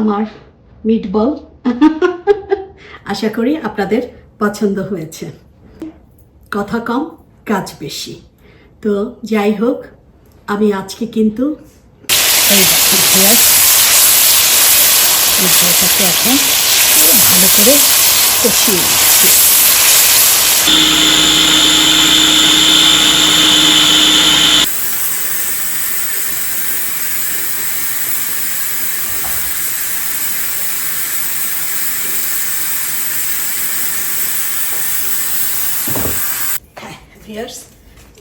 আমার মিটবল আশা করি আপনাদের পছন্দ হয়েছে। কথা কম, কাজ বেশি। তো যাই হোক, আমি আজকে কিন্তু এখন ভালো করে কষিয়ে হ্যাঁ ভিউয়ার্স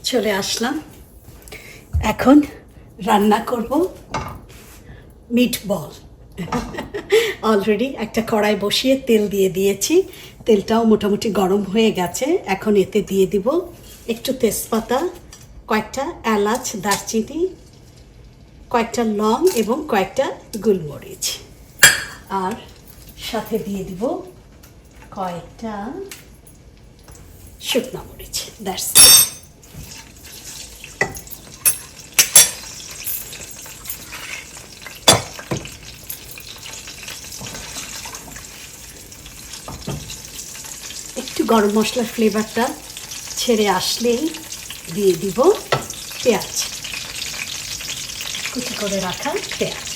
চলে আসলাম। এখন রান্না করব মিট বল অলরেডি একটা কড়াই বসিয়ে তেল দিয়ে দিয়েছি। তেলটাও মোটামুটি গরম হয়ে গেছে। এখন এতে দিয়ে দিব একটু তেজপাতা, কয়েকটা এলাচ, দারচিনি, কয়েকটা লং এবং কয়েকটা গুলমরিচ। আর সাথে দিয়ে দিব কয়েকটা শুকনো মরিচ দ্যাটস একটু গরম মশলার ফ্লেভারটা ছেড়ে আসলেই দিয়ে দিব পেঁয়াজ। কুচি করে রাখা পেঁয়াজ।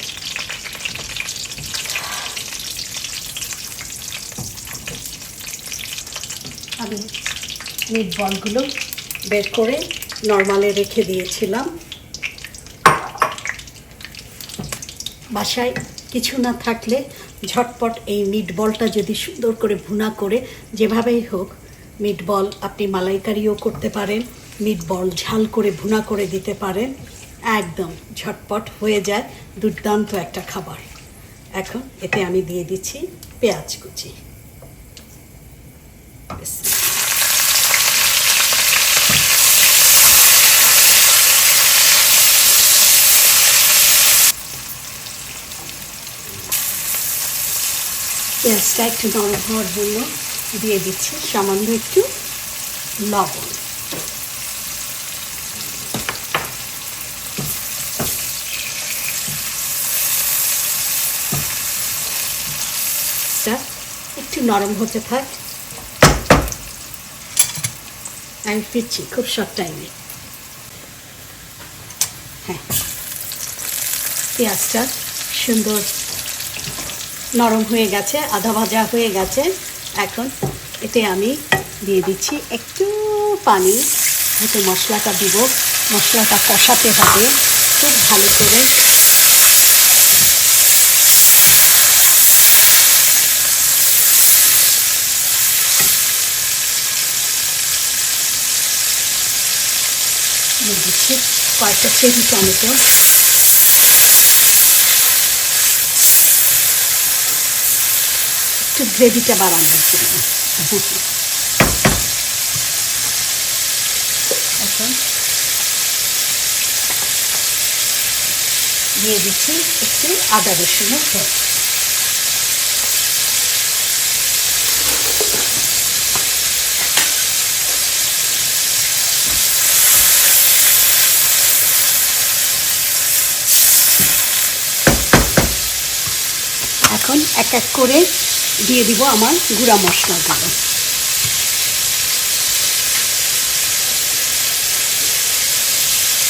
আমি মিট বলগুলো বের করে নর্মালে রেখে দিয়েছিলাম। বাসায় কিছু না থাকলে ঝটপট এই মিট বলটা যদি সুন্দর করে ভুনা করে যেভাবেই হোক, মিট বল আপনি মালাইকারিও করতে পারেন, মিট বল ঝাল করে ভুনা করে দিতে পারেন, একদম ঝটপট হয়ে যায় দুর্দান্ত একটা খাবার। এখন এতে আমি দিয়ে দিচ্ছি পেঁয়াজ কুচি বিসমিল্লাহ। পেঁয়াজটা একটু নরম হওয়ার জন্য দিয়ে দিচ্ছি সামান্য একটু লবণ। একটু নরম হতে থাক। আমি ফিরছি, খুব শর্ট টাইমে হ্যাঁ। পেঁয়াজটা সুন্দর নরম হয়ে গেছে, আধা ভাজা হয়ে গেছে। এখন এতে আমি দিয়ে দিচ্ছি একটু পানি। এতে মশলাটা দিব, মশলাটা কষাতে হবে। খুব ভালো করে। দিচ্ছি কয়েকটা চেরি টমেটো। একটু গ্রেভিটা বাড়ানোর জন্য এখন দিয়ে দিচ্ছি একটু আদা রসুনের পেস্ট এখন এক এক করে দিয়ে দিব আমার গুঁড়া মশলাগুলো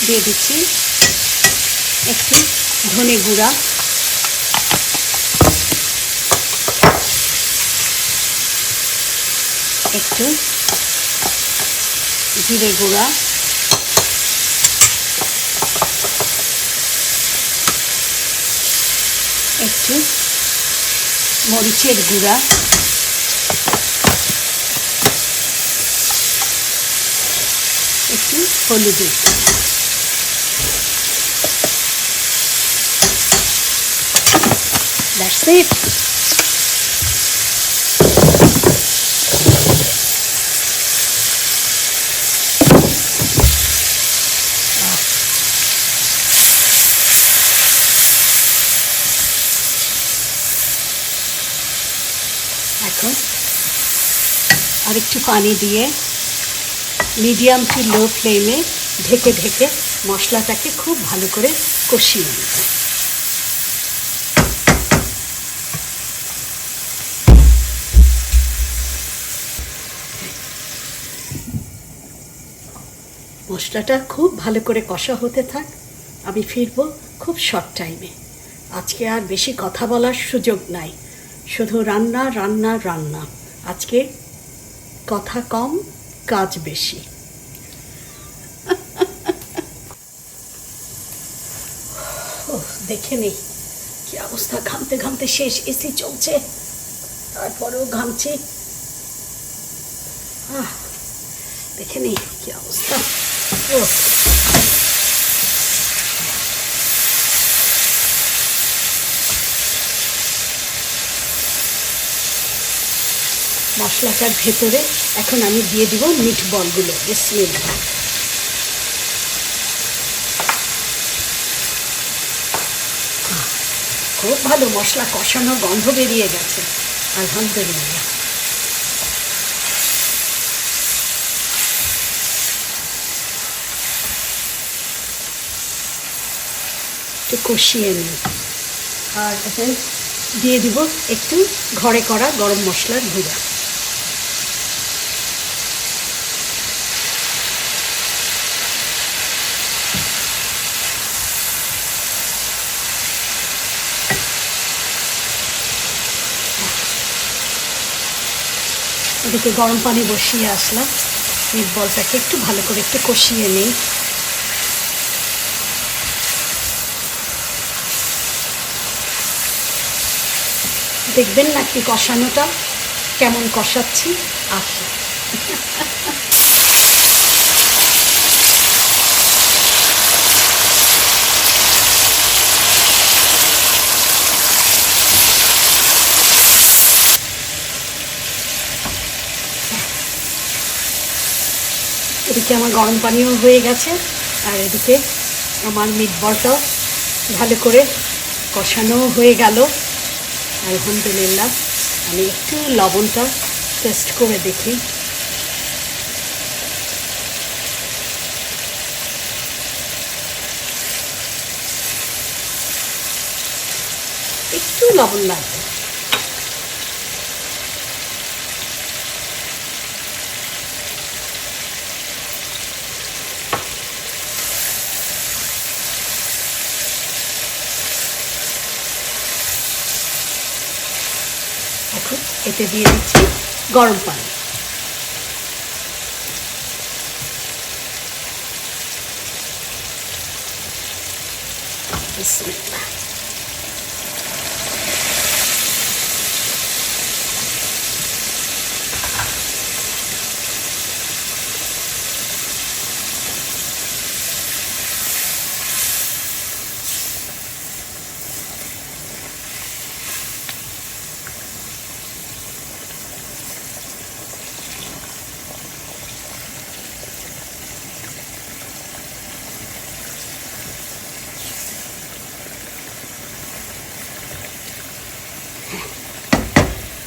দিয়ে দিচ্ছি একটু ধনে গুঁড়া। একটু জিরে গুঁড়া। একটু মরিচের গুঁড়া একটু হলুদের গুঁড়া That's it. এখন আরেকটু পানি দিয়ে মিডিয়াম টু লো ফ্লেমে ঢেকে ঢেকে মশলাটাকে খুব ভালো করে কষিয়ে নেব মশলাটা খুব ভালো করে কষা হতে থাক। আমি ফিরবো খুব শর্ট টাইমে আজকে আর বেশি কথা বলার সুযোগ নাই। শুধু রান্না রান্না রান্না। আজকে কথা কম, কাজ বেশি। দেখে নেই কি অবস্থা। ঘামতে ঘামতে শেষ এসি চলছে। তারপরেও ঘামছি। দেখে নেই কি অবস্থা। ওহ মশলাটার ভেতরে এখন আমি দিয়ে দিব মিট বলগুলো বিসমিল্লাহ আহ, খুব ভালো মশলা কষানো গন্ধ বেরিয়ে গেছে আলহামদুলিল্লাহ। একটু কষিয়ে নিই। আর দিয়ে দিব একটু ঘরে করা গরম মশলার গুঁড়া। এদিকে গরম পানি বসিয়ে আসলাম। মিট বলটাকে একটু ভালো করে একটু কষিয়ে নিই। দেখবেন নাকি কষানোটা কেমন কষাচ্ছি? আসে। এদিকে আমার গরম পানিও হয়ে গেছে, আর এদিকে আমার মিট বলটাও ভালো করে কষানোও হয়ে গেল। আলহামদুলিল্লাহ, আমি একটু লবণটা টেস্ট করে দেখি। একটু লবণ লাগবে। এখন এতে দিয়ে দিচ্ছি গরম পানি বিসমিল্লাহ।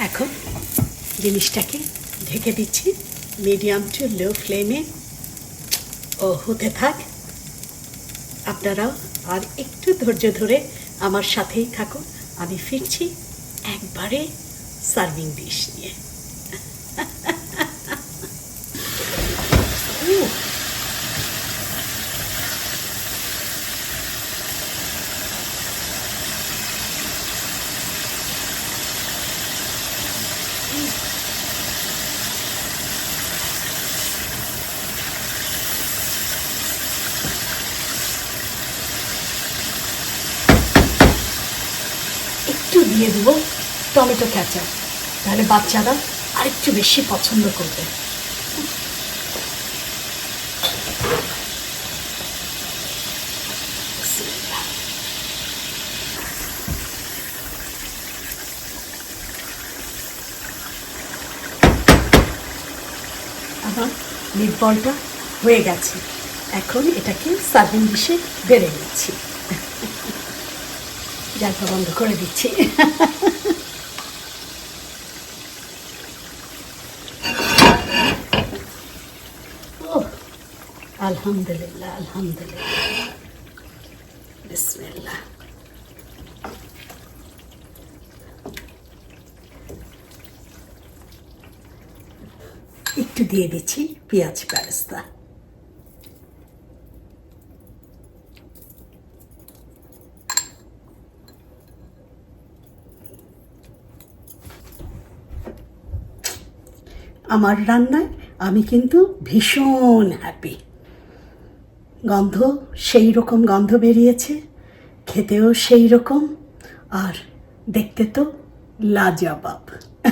এখন জিনিসটাকে ঢেকে দিচ্ছি। মিডিয়াম টু লো ফ্লেমে ও, হতে থাক। আপনারাও আর একটু ধৈর্য ধরে আমার সাথেই থাকুন। আমি ফিরছি একবারে সার্ভিং ডিশ নিয়ে। একটু দিয়ে দেবো টমেটো ক্যাচাপ তাহলে বাচ্চারা আরেকটু বেশি পছন্দ করবে। আমার মিটবলটা হয়ে গেছে। এখন এটাকে সার্ভিং ডিশে বেড়ে নিচ্ছি। জালটা বন্ধ করে দিচ্ছি আলহামদুলিল্লাহ আলহামদুলিল্লাহ একটু দিয়ে দিচ্ছি পেঁয়াজ বেরেস্তা আমার রান্নায় আমি কিন্তু ভীষণ হ্যাপি গন্ধ সেই রকম গন্ধ বেরিয়েছে, খেতেও সেই রকম, আর দেখতে তো লাজবাব।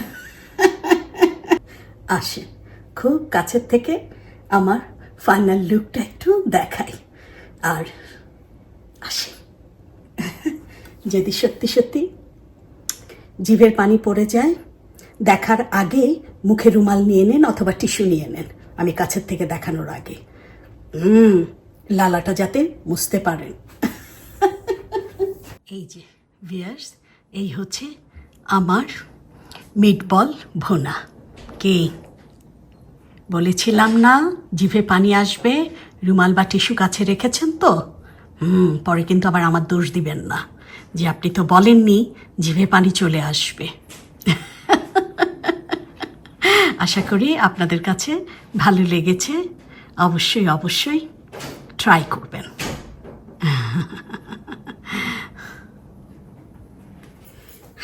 আসে, খুব কাছের থেকে আমার ফাইনাল লুকটা একটু দেখাই, আর আসে। যদি সত্যি সত্যি জিভের পানি পড়ে যায় দেখার আগে মুখে রুমাল নিয়ে নেন অথবা টিস্যু নিয়ে নেন। আমি কাছের থেকে দেখানোর আগে। হুম লালাটা যাতে মুছতে পারেন। এই যে ভিয়ার্স এই হচ্ছে আমার মিটবল ভোনা। কে? বলেছিলাম না, জিভে পানি আসবে, রুমাল বা টিস্যু কাছে রেখেছেন তো? হুম, পরে কিন্তু আবার আমার দোষ দিবেন না। যে আপনি তো বলেননি, জিভে পানি চলে আসবে। আশা করি আপনাদের কাছে ভালো লেগেছে। অবশ্যই অবশ্যই ট্রাই করবেন।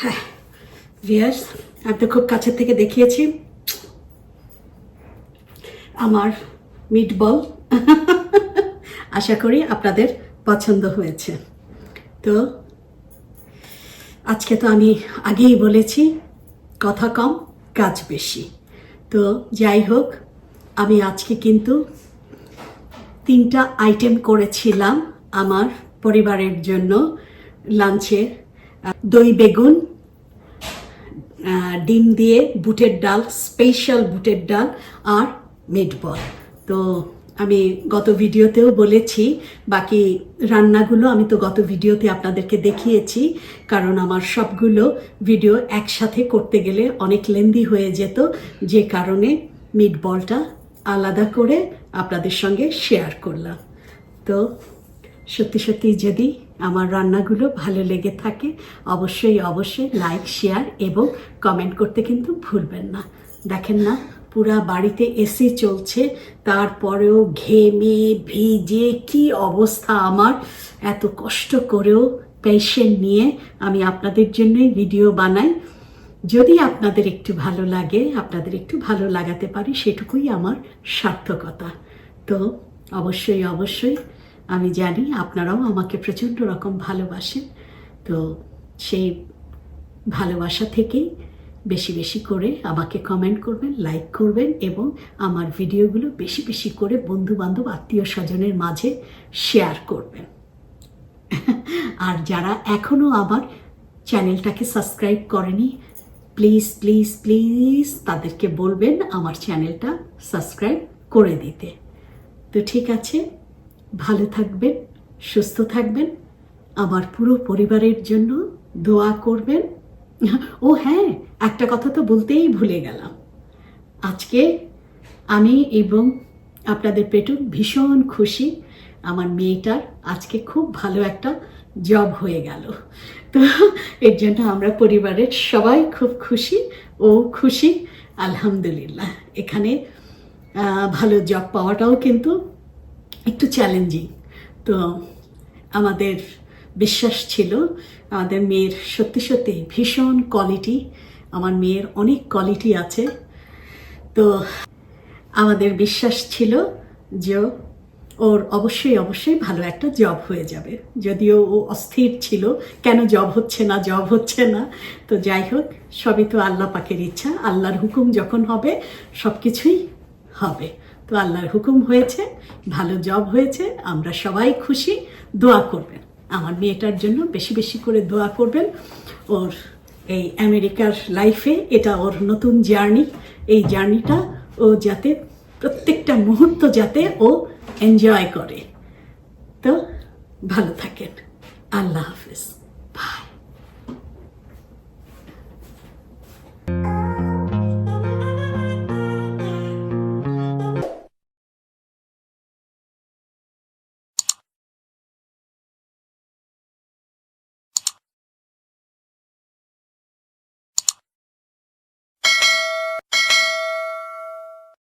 হ্যাঁ আমি তো খুব কাছের থেকে দেখিয়েছি। আমার মিটবল আশা করি আপনাদের পছন্দ হয়েছে। তো, আজকে তো আমি আগেই বলেছি, কথা কম, কাজ বেশি। তো যাই হোক, আমি আজকে কিন্তু তিনটা আইটেম করেছিলাম আমার পরিবারের জন্য লাঞ্চে দই বেগুন ডিম দিয়ে বুটের ডাল স্পেশাল বুটের ডাল আর মিটবল তো আমি গত ভিডিওতেও বলেছি, বাকি রান্নাগুলো আমি তো গত ভিডিওতে আপনাদেরকে দেখিয়েছি, কারণ আমার সবগুলো ভিডিও একসাথে করতে গেলে অনেক লেন্দি হয়ে যেত, যে কারণে মিটবলটা আলাদা করে আপনাদের সঙ্গে শেয়ার করলাম। তো সত্যি সত্যি যদি আমার রান্নাগুলো ভালো লেগে থাকে, অবশ্যই অবশ্যই লাইক, শেয়ার এবং কমেন্ট করতে কিন্তু ভুলবেন না। দেখেন না পুরা বাড়িতে এসি চলছে, তারপরেও ঘেমে ভিজে কি অবস্থা আমার, এত কষ্ট করেও পেশেন্ট নিয়ে আমি আপনাদের জন্যই ভিডিও বানাই। যদি আপনাদের একটু ভালো লাগে, আপনাদের একটু ভালো লাগাতে পারি, সেটুকুই আমার সার্থকতা। তো অবশ্যই অবশ্যই আমি জানি আপনারাও আমাকে প্রচণ্ড রকম ভালোবাসেন। তো সেই ভালোবাসা থেকেই বেশি বেশি করে আমাকে কমেন্ট করবেন লাইক করবেন এবং আমার ভিডিওগুলো বেশি বেশি করে বন্ধু বান্ধব আত্মীয় স্বজনের মাঝে শেয়ার করবেন। আর যারা এখনও আমার চ্যানেলটাকে সাবস্ক্রাইব করেনি প্লিজ প্লিজ প্লিজ তাদেরকে বলবেন আমার চ্যানেলটা সাবস্ক্রাইব করে দিতে। তো ঠিক আছে, ভালো থাকবেন, সুস্থ থাকবেন, আমার পুরো পরিবারের জন্য দোয়া করবেন। ও হ্যাঁ একটা কথা তো বলতেই ভুলে গেলাম। আজকে আমি এবং আপনাদের পেটু ভীষণ খুশি, আমার মেয়েটার আজকে খুব ভালো একটা জব হয়ে গেল। তো এর জন্য আমরা পরিবারের সবাই খুব খুশি ও খুশি, আলহামদুলিল্লাহ। এখানে ভালো জব পাওয়াটাও কিন্তু একটু চ্যালেঞ্জিং তো আমাদের বিশ্বাস ছিল আমাদের মেয়ের সত্যি সত্যি ভীষণ কোয়ালিটি আমার মেয়ের অনেক কোয়ালিটি আছে। তো আমাদের বিশ্বাস ছিল যে ওর অবশ্যই অবশ্যই ভালো একটা জব হয়ে যাবে। যদিও ও অস্থির ছিল, কেন জব হচ্ছে না জব হচ্ছে না। তো যাই হোক, সবই তো আল্লাহ পাকের ইচ্ছা। আল্লাহর হুকুম যখন হবে সব কিছুই হবে। তো আল্লাহর হুকুম হয়েছে, ভালো জব হয়েছে, আমরা সবাই খুশি, দোয়া করবেন। আমার মেয়েটার জন্য বেশি বেশি করে দোয়া করবেন। ওর এই আমেরিকার লাইফে এটা ওর নতুন জার্নি। এই জার্নিটা ও যাতে প্রত্যেকটা মুহূর্ত যাতে ও এনজয় করে। তো ভালো থাকেন। আল্লাহ হাফিজ।